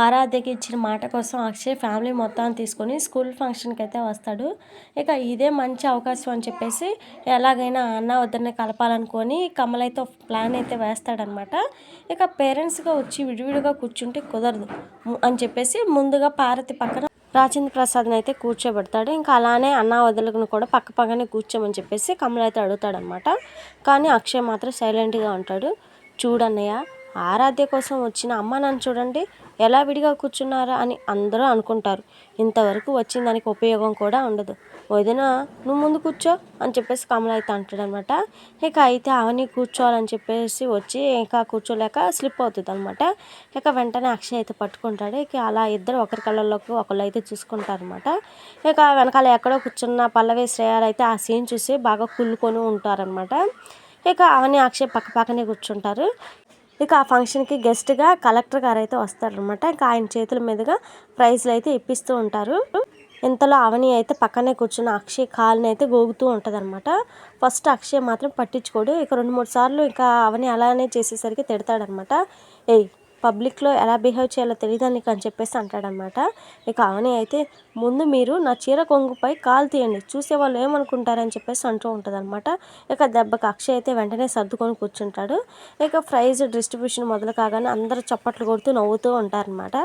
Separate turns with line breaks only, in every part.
ఆరాధ్యకి ఇచ్చిన మాట కోసం అక్షయ్ ఫ్యామిలీ మొత్తాన్ని తీసుకొని స్కూల్ ఫంక్షన్కి అయితే వస్తాడు. ఇక ఇదే మంచి అవకాశం అని చెప్పేసి ఎలాగైనా అన్న వద్దరిని కలపాలనుకొని కమల్ అయితే ప్లాన్ అయితే వేస్తాడనమాట. ఇక పేరెంట్స్గా వచ్చి విడివిడిగా కూర్చుంటే కుదరదు అని చెప్పేసి ముందుగా పార్వతి పక్కన రాజేంద్ర ప్రసాద్ని అయితే కూర్చోబెడతాడు. ఇంకా అలానే అన్నా వదులుకుని కూడా పక్క పక్కనే కూర్చోమని చెప్పేసి కమల అయితే అడుగుతాడనమాట. కానీ అక్షయ్ మాత్రం సైలెంట్గా ఉంటాడు. చూడన్నయ్య ఆరాధ్య కోసం వచ్చిన అమ్మ నాన్న చూడండి ఎలా విడిగా కూర్చున్నారా అని అందరూ అనుకుంటారు. ఇంతవరకు వచ్చిన దానికి ఉపయోగం కూడా ఉండదు. వదిన నువ్వు ముందు కూర్చో అని చెప్పేసి కమల అయితే అంటాడనమాట. ఇక అయితే అవని కూర్చోవాలని చెప్పేసి వచ్చి ఇంకా కూర్చోలేక స్లిప్ అవుతుంది అనమాట ఇక వెంటనే అక్షయ్ అయితే పట్టుకుంటాడు. ఇక అలా ఇద్దరు ఒకరి కళ్ళల్లోకి ఒకళ్ళు అయితే చూసుకుంటారనమాట. ఇక వెనకాల ఎక్కడో కూర్చున్న పల్లవి శ్రేయాలు అయితే ఆ సీన్ చూసి బాగా కుళ్ళుకొని ఉంటారనమాట. ఇక అవని అక్షయ్ పక్క పక్కనే కూర్చుంటారు. ఇక ఆ ఫంక్షన్కి గెస్ట్గా కలెక్టర్ గారు అయితే వస్తారనమాట ఇంకా ఆయన చేతుల మీదుగా ప్రైజ్లు అయితే ఇప్పిస్తూ ఉంటారు. ఇంతలో అవని అయితే పక్కనే కూర్చున్న అక్షయ్ కాలుని అయితే గోగుతూ ఉంటుందన్నమాట. ఫస్ట్ అక్షయ్ మాత్రం పట్టించుకోడు. ఇక రెండు మూడు సార్లు ఇంకా అవని అలానే చేసేసరికి తిడతాడనమాట ఏయ్ పబ్లిక్లో ఎలా బిహేవ్ చేయాలో తెలియదా నీకు అని చెప్పేసి అంటాడనమాట. ఇక అవని అయితే ముందు మీరు నా చీర కొంగుపై కాలు తీయండి. చూసే వాళ్ళు ఏమనుకుంటారని చెప్పేసి అంటూ ఉంటుందన్నమాట ఇక దెబ్బకి అక్షయ్ అయితే వెంటనే సర్దుకొని కూర్చుంటాడు. ఇక ప్రైజ్ డిస్ట్రిబ్యూషన్ మొదలు కాగానే అందరూ చప్పట్లు కొడుతూ నవ్వుతూ ఉంటారనమాట.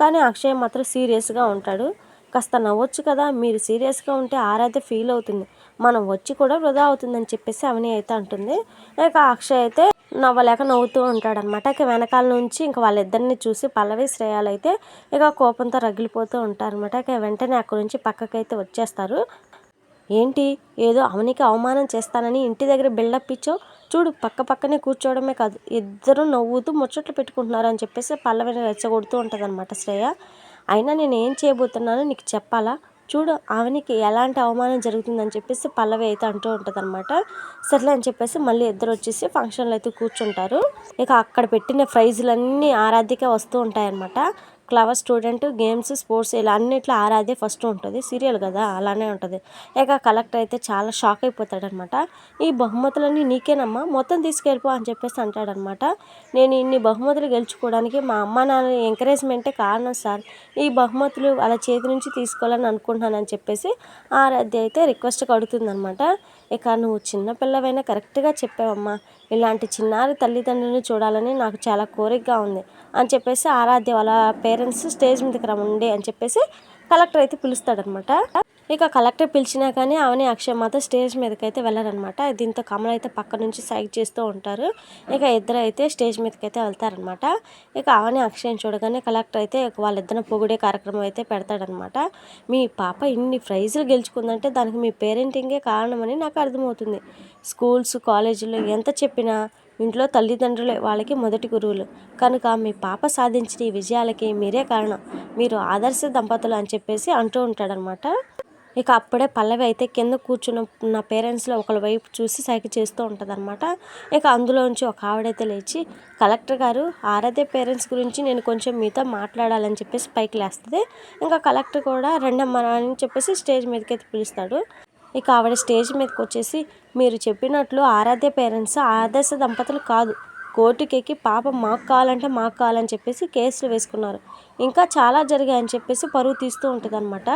కానీ అక్షయ్ మాత్రం సీరియస్గా ఉంటాడు. కాస్త నవ్వొచ్చు కదా మీరు సీరియస్గా ఉంటే ఆరాధ్య ఫీల్ అవుతుంది. మనం వచ్చి కూడా వృధా అవుతుందని చెప్పేసి అవని అయితే అంటుంది. ఇక అక్షయ్ అయితే నవ్వలేక నవ్వుతూ ఉంటాడనమాట ఇక వెనకాల నుంచి ఇంక వాళ్ళిద్దరిని చూసి పల్లవి శ్రేయాలు అయితే ఇక కోపంతో రగిలిపోతూ ఉంటారనమాట ఇక వెంటనే అక్కడి నుంచి పక్కకైతే వచ్చేస్తారు. ఏంటి? ఏదో అవనికి అవమానం చేస్తానని ఇంటి దగ్గర బిల్డప్ ఇచ్చావు? చూడు పక్క పక్కనే కూర్చోవడమే కాదు ఇద్దరు నవ్వుతూ ముచ్చట్లు పెట్టుకుంటున్నారు అని చెప్పేసి పల్లవిని రెచ్చగొడుతూ ఉంటుంది శ్రేయ. అయినా నేను ఏం చేయబోతున్నానో నీకు చెప్పాలా? చూడు ఆమెకి ఎలాంటి అవమానం జరుగుతుందని చెప్పేసి పల్లవి అయితే అంటూ ఉంటుంది అనమాట సర్లే అని చెప్పేసి మళ్ళీ ఇద్దరు వచ్చేసి ఫంక్షన్లో అయితే కూర్చుంటారు. ఇక అక్కడ పెట్టిన ప్రైజులన్నీ ఆరాధ్యకే వస్తూ ఉంటాయన్నమాట. క్లవర్ స్టూడెంట్ గేమ్స్ స్పోర్ట్స్ ఇలా అన్నిట్లో ఆరాధ్య ఫస్ట్ ఉంటుంది. సీరియల్ కదా అలానే ఉంటుంది. ఇక కలెక్టర్ అయితే చాలా షాక్ అయిపోతాడనమాట. ఈ బహుమతులన్నీ నీకేనమ్మా మొత్తం తీసుకెళ్ళిపో అని చెప్పేసి అంటాడనమాట. నేను ఇన్ని బహుమతులు గెలుచుకోవడానికి మా అమ్మ నాన్న ఎంకరేజ్మెంటే కారణం సార్? ఈ బహుమతులు వాళ్ళ చేతి నుంచి తీసుకోవాలని అనుకుంటున్నానని చెప్పేసి ఆరాధ్య అయితే రిక్వెస్ట్ కడుతుందనమాట ఇక నువ్వు చిన్నపిల్లవైనా కరెక్ట్గా చెప్పావమ్మా. ఇలాంటి చిన్నారి తల్లిదండ్రులను చూడాలని నాకు చాలా కోరికగా ఉంది అని చెప్పేసి ఆరాధ్య వాళ్ళ పేరెంట్స్ స్టేజ్ మీదకి రమ్మండి అని చెప్పేసి కలెక్టర్ అయితే పిలుస్తాడనమాట. ఇక కలెక్టర్ పిలిచినా కానీ అవని అక్షయ్ మాత్రం స్టేజ్ మీదకి అయితే వెళ్ళారనమాట. దీంతో కమల అయితే పక్క నుంచి సైడ్ చేస్తూ ఉంటారు. ఇక ఇద్దరు అయితే స్టేజ్ మీదకి అయితే వెళ్తారనమాట. ఇక అవని అక్షయం చూడగానే కలెక్టర్ అయితే వాళ్ళిద్దరిని పొగిడే కార్యక్రమం అయితే పెడతాడనమాట. మీ పాప ఇన్ని ప్రైజులు గెలుచుకుందంటే దానికి మీ పేరెంటింగే కారణమని నాకు అర్థమవుతుంది. స్కూల్స్ కాలేజీలో ఎంత చెప్పినా ఇంట్లో తల్లిదండ్రులే వాళ్ళకి మొదటి గురువులు. కనుక మీ పాప సాధించిన ఈ విజయాలకి మీరే కారణం. మీరు ఆదర్శ దంపతులు అని చెప్పేసి అంటూ ఉంటాడనమాట. ఇక అప్పుడే పల్లవి అయితే కింద కూర్చున్న నా పేరెంట్స్లో ఒకళ్ళ వైపు చూసి సైకి చేస్తూ ఉంటుందన్నమాట. ఇక అందులోంచి ఒక ఆవిడైతే లేచి కలెక్టర్ గారు ఆరాధ్య పేరెంట్స్ గురించి నేను కొంచెం మీతో మాట్లాడాలని చెప్పేసి పైకి లేస్తుంది. ఇంకా కలెక్టర్ కూడా రెండమ్మ అని చెప్పేసి స్టేజ్ మీదకి అయితే పిలుస్తాడు. ఇక ఆవిడ స్టేజ్ మీదకి వచ్చేసి మీరు చెప్పినట్లు ఆరాధ్య పేరెంట్స్ ఆదర్శ దంపతులు కాదు. కోర్టుకెక్కి పాప మాకు కావాలంటే మాకు కావాలని చెప్పేసి కేసులు వేసుకున్నారు. ఇంకా చాలా జరిగాయని చెప్పేసి పరువు తీస్తూ ఉంటుంది అనమాట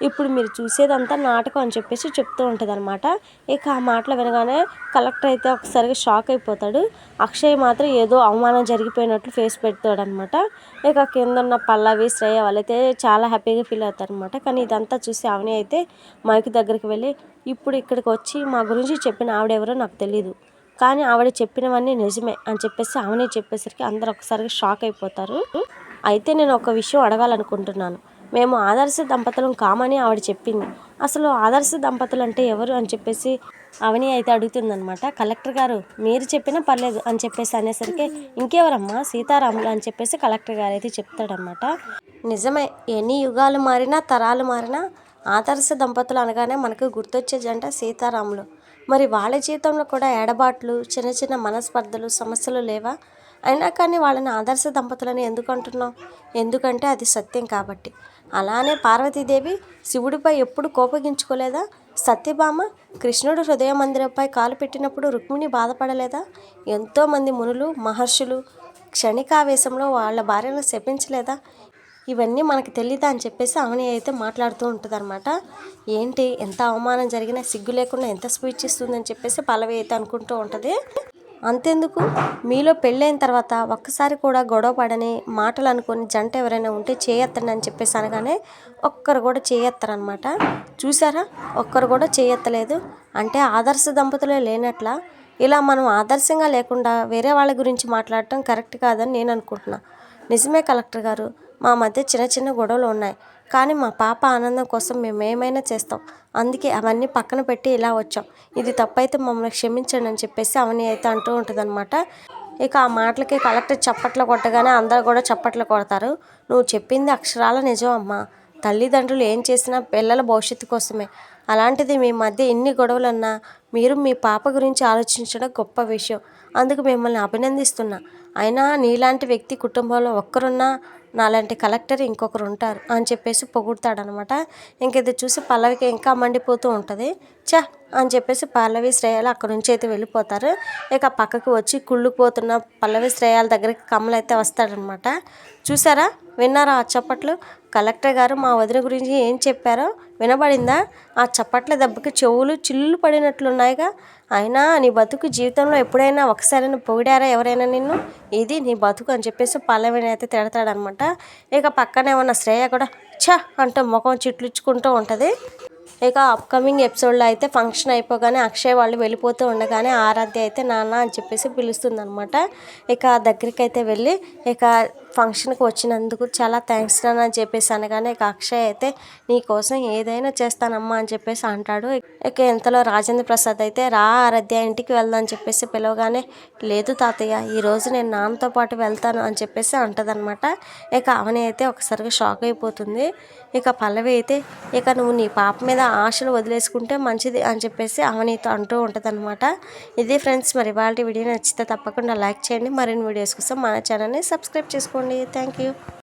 ఇప్పుడు మీరు చూసేదంతా నాటకం అని చెప్పేసి చెప్తూ ఉంటుంది అనమాట ఇక ఆ మాటలు వినగానే కలెక్టర్ అయితే ఒకసారిగా షాక్ అయిపోతాడు. అక్షయ్ మాత్రం ఏదో అవమానం జరిగిపోయినట్లు ఫేస్ పెడతాడు అనమాట ఇక కింద ఉన్న పల్లవి శ్రేయ వాళ్ళైతే చాలా హ్యాపీగా ఫీల్ అవుతారు అనమాట కానీ ఇదంతా చూసి అవని అయితే మైక్ దగ్గరికి వెళ్ళి ఇప్పుడు ఇక్కడికి వచ్చి మా గురించి చెప్పిన ఆవిడెవరో నాకు తెలియదు కానీ ఆవిడ చెప్పినవన్నీ నిజమే అని చెప్పేసి ఆమెనే చెప్పేసరికి అందరు ఒకసారిగా షాక్ అయిపోతారు. అయితే నేను ఒక విషయం అడగాలనుకుంటున్నాను. మేము ఆదర్శ దంపతులం కామని ఆవిడ చెప్పింది. అసలు ఆదర్శ దంపతులు అంటే ఎవరు అని చెప్పేసి అవని అయితే అడుగుతుందనమాట కలెక్టర్ గారు మీరు చెప్పినా పర్లేదు అని చెప్పేసి అనేసరికి ఇంకెవరమ్మా? సీతారాములు అని చెప్పేసి కలెక్టర్ గారు అయితే చెప్తాడనమాట నిజమే ఎన్ని యుగాలు మారినా తరాలు మారినా ఆదర్శ దంపతులు అనగానే మనకు గుర్తొచ్చే జంట సీతారాములు. మరి వాళ్ళ జీవితంలో కూడా ఎడబాట్లు చిన్న చిన్న మనస్పర్ధలు సమస్యలు లేవా? అయినా కానీ వాళ్ళని ఆదర్శ దంపతులని ఎందుకు అంటున్నాం ఎందుకంటే అది సత్యం కాబట్టి. అలానే పార్వతీదేవి శివుడిపై ఎప్పుడు కోపగించుకోలేదా? సత్యభామ కృష్ణుడు హృదయ మందిరంపై కాలు పెట్టినప్పుడు రుక్మిణి బాధపడలేదా? ఎంతోమంది మునులు మహర్షులు క్షణికావేశంలో వాళ్ళ భార్యను శపించలేదా? ఇవన్నీ మనకు తెలీదా అని చెప్పేసి అవని అయితే మాట్లాడుతూ ఉంటుందన్నమాట. ఏంటి ఎంత అవమానం జరిగినా సిగ్గు లేకుండా ఎంత స్పీచ్ ఇస్తుందని చెప్పేసి పల్లవి అయితే అనుకుంటూ ఉంటుంది. అంతెందుకు? మీలో పెళ్ళైన తర్వాత ఒక్కసారి కూడా గొడవ పడని మాటలు అనుకొని జంట ఎవరైనా ఉంటే చేయెత్తండి అని చెప్పేసి అనగానే ఒక్కరు కూడా చేయెత్తరనమాట చూసారా? ఒక్కరు కూడా చేయెత్తలేదు. అంటే ఆదర్శ దంపతులే లేనట్ల. ఇలా మనం ఆదర్శంగా లేకుండా వేరే వాళ్ళ గురించి మాట్లాడటం కరెక్ట్ కాదని నేను అనుకుంటున్నా. నిజమే కలెక్టర్ గారు. మా మధ్య చిన్న చిన్న గొడవలు ఉన్నాయి. కానీ మా పాప ఆనందం కోసం మేము ఏమైనా చేస్తాం. అందుకే అవన్నీ పక్కన పెట్టి ఇలా వచ్చాం. ఇది తప్పైతే మమ్మల్ని క్షమించండి అని చెప్పేసి అవని అయితే అంటూ ఉంటుందన్నమాట. ఇక ఆ మాటలకి కలెక్టర్ చప్పట్లు కొట్టగానే అందరు కూడా చప్పట్లు కొడతారు. నువ్వు చెప్పింది అక్షరాల నిజం అమ్మా. తల్లిదండ్రులు ఏం చేసినా పిల్లల భవిష్యత్తు కోసమే. అలాంటిది మీ మధ్య ఎన్ని గొడవలున్నా మీరు మీ పాప గురించి ఆలోచించడం గొప్ప విషయం. అందుకు మిమ్మల్ని అభినందిస్తున్నా. అయినా నీలాంటి వ్యక్తి కుటుంబంలో ఒక్కరున్నా నాలాంటి కలెక్టర్ ఇంకొకరు ఉంటారు అని చెప్పేసి పొగుడతాడనమాట. ఇంక ఇది చూసి పల్లవికి ఇంకా మండిపోతూ ఉంటుంది. చా అని చెప్పేసి పల్లవి శ్రేయాలు అక్కడ నుంచి అయితే వెళ్ళిపోతారు. ఇక పక్కకు వచ్చి కుళ్ళుకుపోతున్న పల్లవి శ్రేయాల దగ్గరికి కమల్ అయితే వస్తాడనమాట. చూసారా? విన్నారా ఆ చప్పట్లు కలెక్టర్ గారు మా వదిన గురించి ఏం చెప్పారో? వినబడిందా? ఆ చప్పట్ల దెబ్బకి చెవులు చిల్లు పడినట్లున్నాయిగా. అయినా నీ బతుకు జీవితంలో ఎప్పుడైనా ఒకసారైనా పొగిడారా ఎవరైనా నిన్ను? ఇది నీ బతుకు అని చెప్పేసి పల్లవిని అయితే తిడతాడనమాట. ఇక పక్కనే ఉన్న శ్రేయ కూడా ఛ! అంటూ ముఖం చిట్లుచ్చుకుంటూ ఉంటుంది. ఇక అప్కమింగ్ ఎపిసోడ్లో అయితే ఫంక్షన్ అయిపోగానే అక్షయ్ వాళ్ళు వెళ్ళిపోతూ ఉండగానే ఆరాధ్య అయితే నాన్న అని చెప్పేసి పిలుస్తుంది అనమాట ఇక దగ్గరికి అయితే వెళ్ళి ఇక ఫంక్షన్కి వచ్చినందుకు చాలా థ్యాంక్స్ నాన్న అని చెప్పేసి అనగానే ఇక అక్షయ్ అయితే నీ కోసం ఏదైనా చేస్తానమ్మా అని చెప్పేసి అంటాడు. ఇక ఇంతలో రాజేంద్ర ప్రసాద్ అయితే రా ఆరాధ్య ఇంటికి వెళ్దాం అని చెప్పేసి పిలవగానే లేదు తాతయ్య ఈరోజు నేను నాన్నతో పాటు వెళ్తాను అని చెప్పేసి అంటదనమాట ఇక అవని అయితే ఒకసారిగా షాక్ అయిపోతుంది. ఇక పల్లవి అయితే ఇక నువ్వు నీ పాప మీద ఆశలు వదిలేసుకుంటే మంచిది అని చెప్పేసి అవనీతో అంటూ ఉంటుంది అనమాట ఇది ఫ్రెండ్స్ మరి వాళ్ళ వీడియో నచ్చితే తప్పకుండా లైక్ చేయండి. మరిన్ని వీడియోస్ కోసం మన ఛానల్ని సబ్స్క్రైబ్ చేసుకోండి. Thank you